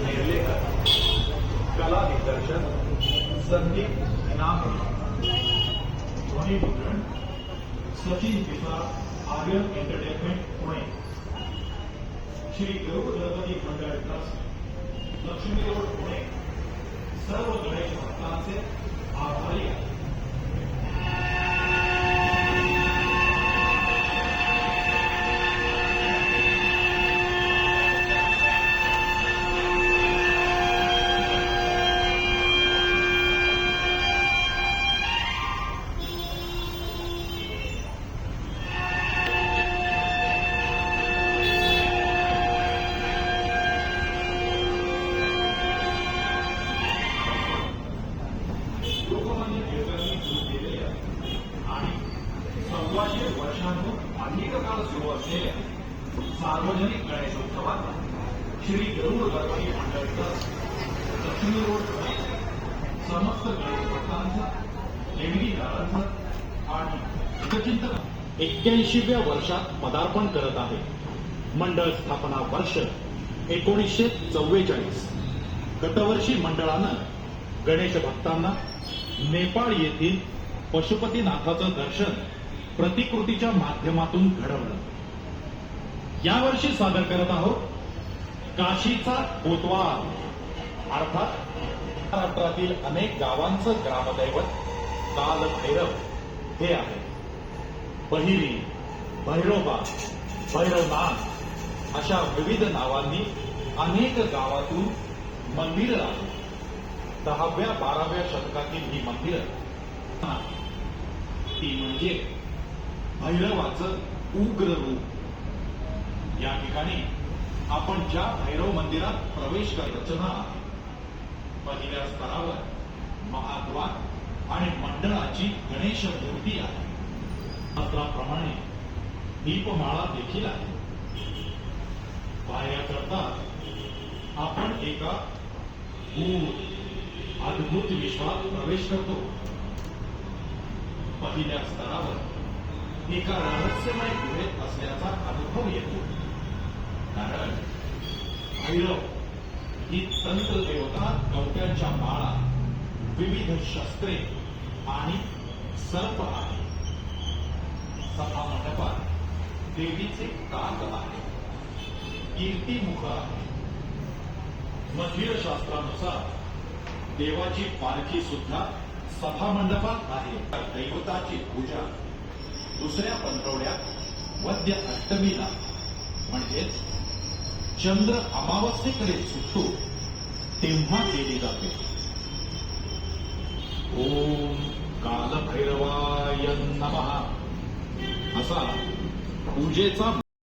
नेर्लेकर कला दिग्दर्शन संदीप इनामपुरी ध्वनी Sachin Pisal Aryan entertainment Pune Shri Garud Ganpati Mandal trust Lakshmi road Pune सर्व गणेश भक्तांचे आभारी असलेल्या सार्वजनिक गणेशोत्सवात श्री गरुड गणपती मंडळ दक्षिण रोड समस्त गणेशभक्तांचा देणगीदारांचा आणि हितचिंतक एक्क्याऐंशीव्या वर्षात पदार्पण करत आहे. मंडळ स्थापना वर्ष एकोणीसशे चव्वेचाळीस. गतवर्षी मंडळानं गणेश भक्तांना नेपाळ येथील पशुपतीनाथाचं दर्शन प्रतिकृतीच्या माध्यमातून घडवलं. यावर्षी सादर करत आहोत काशीचा कोतवाल अर्थात महाराष्ट्रातील अनेक गावांचं ग्रामदैवत काल भैरव हे आहे बहिरी भैरोबा भैरवनाथ अशा विविध नावांनी अनेक गावातून मंदिरं आहेत. दहाव्या बाराव्या शतकातील ही मंदिरं ती म्हणजे भैरवाचं उग्र रूप. या ठिकाणी आपण ज्या भैरव मंदिरात प्रवेश कर रचना पहिल्या स्तरावर महाद्वार आणि मंडळाची गणेश मूर्ती आहे. शास्त्राप्रमाणे दीपमाळा देखील आहे. पाहण्याकरता आपण एका गूढ अद्भुत विश्वात प्रवेश करतो. पहिल्या स्तरावर एका रहस्यमय गुहेत असल्याचा अनुभव येतो. कारण भैरव ही तंत्र देवता कवट्यांच्या माळा विविध शस्त्रे आणि सर्प आहे सभा मंडपात देवीचे काक आहे कीर्तीमुख आहे मधीर शास्त्रानुसार देवाची पालखी सुद्धा सभा मंडपात आहे. दैवताची पूजा दुसऱ्या पंधरवड्यात वद्य अष्टमीला म्हणजेच चंद्र अमावस्येकडे सुटतो तेव्हा केली जाते. ओम कालभैरवाय नमः. असा पूजेचा